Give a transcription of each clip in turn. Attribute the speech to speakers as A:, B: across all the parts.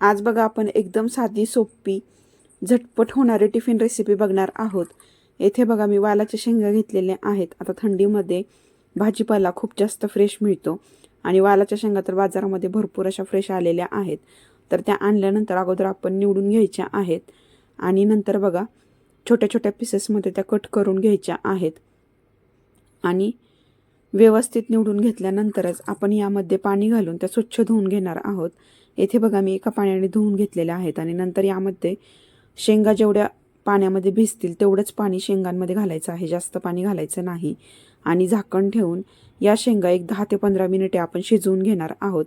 A: आज बघा आपण एकदम साधी सोपी झटपट होणारी टिफिन रेसिपी बघणार आहोत. येथे बघा मी वालाच्या शेंगा घेतलेल्या आहेत. आता थंडीमध्ये भाजीपाला खूप जास्त फ्रेश मिळतो. आणि वालाच्या शेंगा तर बाजारामध्ये भरपूर अशा फ्रेश आलेल्या आहेत. तर त्या आणल्यानंतर अगोदर आपण निवडून घ्यायच्या आहेत. आणि नंतर बघा छोट्या छोट्या पीसेसमध्ये त्या कट करून घ्यायच्या आहेत. आणि व्यवस्थित निवडून घेतल्यानंतरच आपण यामध्ये पाणी घालून त्या स्वच्छ धुवून घेणार आहोत. येथे बघा मी एका पाण्याने धुवून घेतलेल्या आहेत आणि नंतर यामध्ये शेंगा जेवढ्या पाण्यामध्ये भिजतील तेवढंच पाणी शेंगांमध्ये घालायचं आहे. जास्त पाणी घालायचं नाही. आणि झाकण ठेवून या शेंगा एक दहा ते पंधरा मिनिटे आपण शिजवून घेणार आहोत.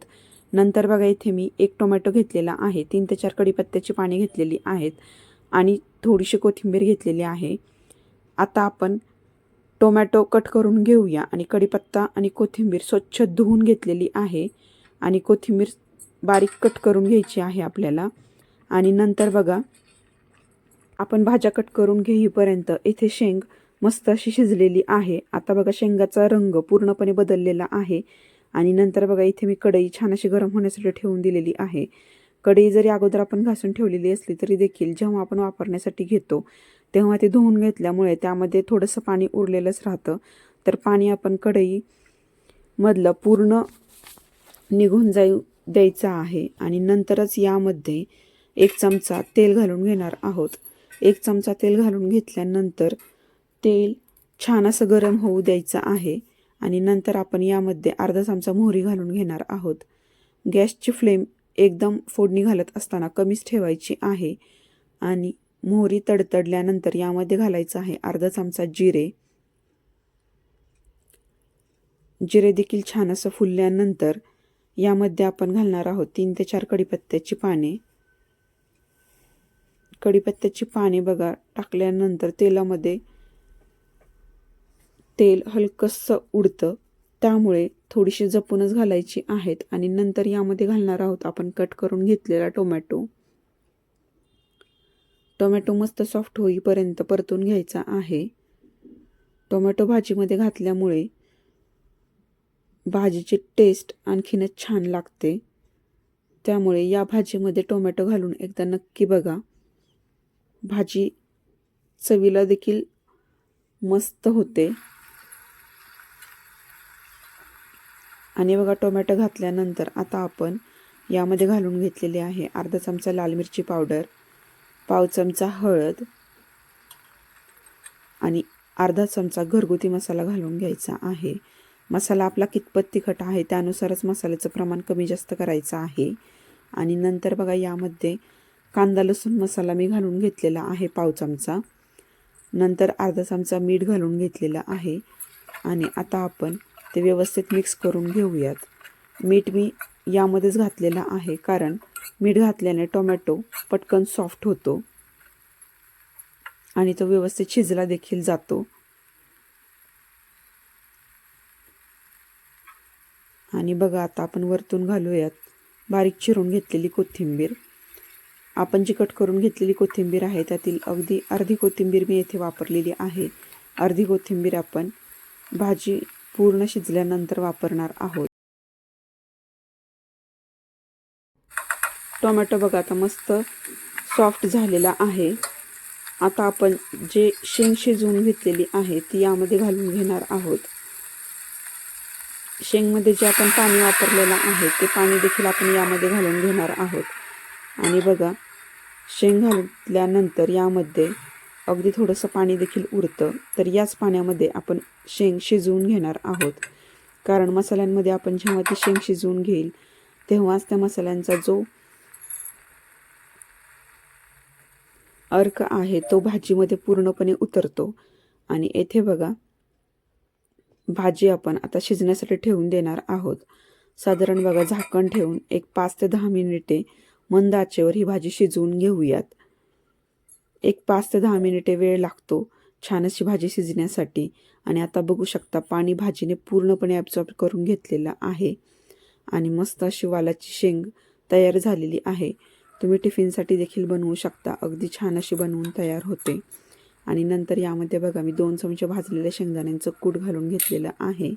A: नंतर बघा इथे मी एक टोमॅटो घेतलेला आहे. तीन ते चार कडीपत्त्याची पाणी घेतलेली आहेत आणि थोडीशी कोथिंबीर घेतलेली आहे. आता आपण टोमॅटो कट करून घेऊया आणि कढीपत्ता आणि कोथिंबीर स्वच्छ धुवून घेतलेली आहे. आणि कोथिंबीर बारीक कट करून घ्यायची आहे आपल्याला. आणि नंतर बघा आपण भाज्या कट करून घेईपर्यंत इथे शेंग मस्त अशी शिजलेली आहे. आता बघा शेंगाचा रंग पूर्णपणे बदललेला आहे. आणि नंतर बघा इथे मी कढई छान अशी गरम होण्यासाठी ठेवून दिलेली आहे. कढई जरी अगोदर आपण घासून ठेवलेली असली तरी देखील जेव्हा आपण वापरण्यासाठी घेतो तेव्हा ते धुवून घेतल्यामुळे त्यामध्ये थोडंसं पाणी उरलेलंच राहतं. तर पाणी आपण कढईमधलं पूर्ण निघून जाईल द्यायचा आहे आणि नंतरच यामध्ये एक चमचा तेल घालून घेणार आहोत. एक चमचा तेल घालून घेतल्यानंतर तेल छान असं गरम होऊ द्यायचं आहे आणि नंतर आपण यामध्ये अर्धा चमचा मोहरी घालून घेणार आहोत. गॅसची फ्लेम एकदम फोडणी घालत असताना कमीच ठेवायची आहे आणि मोहरी तडतडल्यानंतर यामध्ये घालायचं आहे अर्धा चमचा जिरे. जिरे देखील छान असं फुलल्यानंतर यामध्ये आपण घालणार आहोत तीन ते चार कढीपत्त्याची पाने. कढीपत्त्याची पाने बघा टाकल्यानंतर तेलामध्ये तेल हलकंसं उडतं. त्यामुळे थोडीशी जपूनच घालायची आहेत आणि नंतर यामध्ये घालणार आहोत आपण कट करून घेतलेला टोमॅटो. टोमॅटो मस्त सॉफ्ट होईपर्यंत परतून घ्यायचा आहे. टोमॅटो भाजीमध्ये घातल्यामुळे भाजीची टेस्ट आणखीनच छान लागते. त्यामुळे या भाजीमध्ये टोमॅटो घालून एकदा नक्की बघा. भाजी चवीला देखील मस्त होते. आणि बघा टोमॅटो घातल्यानंतर आता आपण यामध्ये घालून घेतलेले आहे अर्धा चमचा लाल मिरची पावडर पाव चमचा हळद आणि अर्धा चमचा घरगुती मसाला घालून घ्यायचा आहे. मसाला आपला कितपत तिखट आहे त्यानुसारच मसाल्याचं प्रमाण कमी जास्त करायचं आहे. आणि नंतर बघा यामध्ये कांदा लसूण मसाला मी घालून घेतलेला आहे पाव चमचा. नंतर अर्धा चमचा मीठ घालून घेतलेला आहे. आणि आता आपण ते व्यवस्थित मिक्स करून घेऊयात. मीठ मी यामध्येच घातलेलं आहे कारण मीठ घातल्याने टोमॅटो पटकन सॉफ्ट होतो. आणि तो व्यवस्थित शिजला देखील जातो. आणि बघा आता आपण वरतून घालूयात. बारीक चिरून घेतलेली कोथिंबीर. आपण जी कट करून घेतलेली कोथिंबीर आहे त्यातील अगदी अर्धी कोथिंबीर मी येथे वापरलेली आहे. अर्धी कोथिंबीर आपण भाजी पूर्ण शिजल्यानंतर वापरणार आहोत. टोमॅटो बघा आता मस्त सॉफ्ट झालेला आहे. आता आपण जे शेंग शिजवून घेतलेली आहे ती यामध्ये घालून घेणार आहोत. शेंगमध्ये जे आपण पाणी वापरलेलं आहे ते पाणी देखील आपण यामध्ये घालून घेणार आहोत. आणि बघा शेंग घातल्यानंतर यामध्ये अगदी थोडंसं पाणी देखील उरतं तर याच पाण्यामध्ये आपण शेंग शिजवून घेणार आहोत. कारण मसाल्यांमध्ये आपण जेव्हा ती शेंग शिजवून घेईल तेव्हाच त्या मसाल्यांचा जो अर्क आहे तो भाजीमध्ये पूर्णपणे उतरतो. आणि येथे बघा भाजी आपण आता शिजण्यासाठी ठेवून देणार आहोत. साधारण बघा झाकण ठेवून एक पाच ते दहा मिनिटे मंद आचेवर ही भाजी शिजवून घेऊयात. एक पाच ते दहा मिनिटे वेळ लागतो छान अशी भाजी शिजण्यासाठी. आणि आता बघू शकता पाणी भाजीने पूर्णपणे ॲब्झॉर्ब करून घेतलेलं आहे. आणि मस्त अशी वालाची शेंग तयार झालेली आहे. तुम्ही टिफिनसाठी देखील बनवू शकता. अगदी छान अशी बनवून तयार होते. आणि नंतर यामध्ये बघा मी दोन चमचे भाजलेल्या शेंगदाण्यांचं कूट घालून घेतलेलं आहे.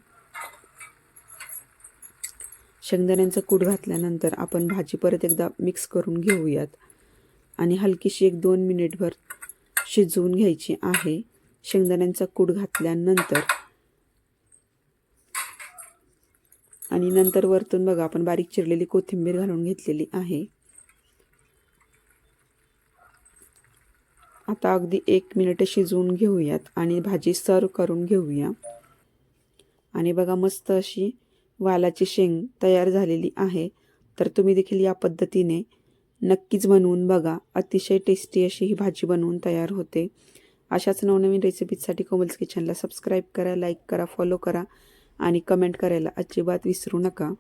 A: शेंगदाण्यांचं कूट घातल्यानंतर आपण भाजी परत एकदा मिक्स करून घेऊयात. आणि हलकीशी एक दोन मिनिटभर शिजवून घ्यायची आहे. शेंगदाण्यांचा कूट घातल्यानंतर आणि नंतर वरतून बघा आपण बारीक चिरलेली कोथिंबीर घालून घेतलेली आहे. आता अगदी एक मिनिट शिजवून घेऊयात आणि भाजी सर्व करून घेऊया. आणि बघा मस्त अशी वालाची शेंग तयार झालेली आहे. तर तुम्ही देखील या पद्धतीने नक्कीच बनवून बघा. अतिशय टेस्टी अशी ही भाजी बनवून तयार होते. अशाच नवनवीन रेसिपीजसाठी कोमल्स किचनला सबस्क्राईब करा लाईक करा फॉलो करा आणि कमेंट करायला अजिबात विसरू नका.